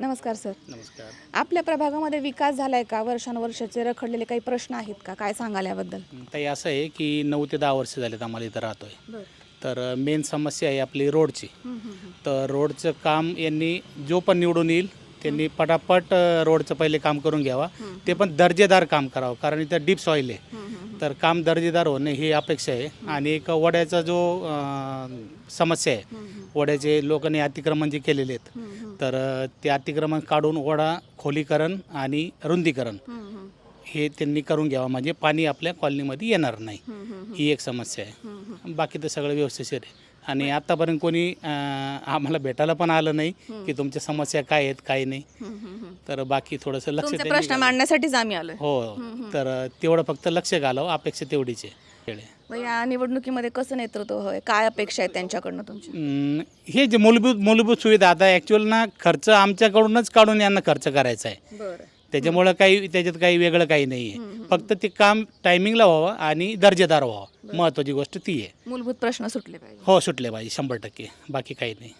नमस्कार सर. नमस्कार. आपल्या प्रभागामध्ये विकास झालाय का? वर्षानुवर्षाचे रखडलेले काही प्रश्न आहेत का? काय सांगाल याबद्दल? ताई असं आहे की नऊ ते दहा वर्ष झालेत आम्हाला इथं राहतोय. तर मेन समस्या आहे आपली रोडची. तर रोडचं काम यांनी जो पण निवडून येईल त्यांनी पटापट रोडचं पहिले काम करून घ्यावा. ते पण दर्जेदार काम करावं कारण इथं डीप सॉईल आहे. तर काम दर्जेदार होणे ही अपेक्षा आहे. आणि एक वड्याचा जो समस्या आहे वड्याचे लोकांनी अतिक्रमण जे केलेले आहेत तर ते अतिक्रमण काढून वडा खोलीकरण आणि रुंदीकरण हे त्यांनी करून घ्यावं. म्हणजे पाणी आपल्या कॉलनीमध्ये येणार नाही. ही एक समस्या आहे. बाकी तर सगळं व्यवस्थिशीर आहे. आणि आतापर्यंत कोणी अं, आम्हाला भेटायला पण आलं नाही की तुमच्या समस्या काय आहेत काय नाही. तर बाकी थोडंसं लक्ष तुमचे प्रश्न. मांडण्यासाठीच आम्ही आलोय. हो तर तेवढं फक्त लक्ष घालावं अपेक्षा तेवढीच आहे. खेळ. आहे. मग या निवडणुकीमध्ये कसं नेतृत्व हवंय काय अपेक्षा आहे त्यांच्याकडनं तुमची? अं, हे जे मूलभूत मूलभूत सुविधा आता ॲक्च्युअल ना खर्च आमच्याकडूनच काढून यांना खर्च करायचा आहे. बरं. त्याच्यामुळं काही त्याच्यात काही वेगळं काही नाही आहे. फक्त ते काम टायमिंगला व्हावं आणि दर्जेदार व्हावं. महत्त्वाची गोष्ट ती आहे. मूलभूत प्रश्न सुटले पाहिजे. हो सुटले पाहिजे. शंभर टक्के. बाकी काही नाही.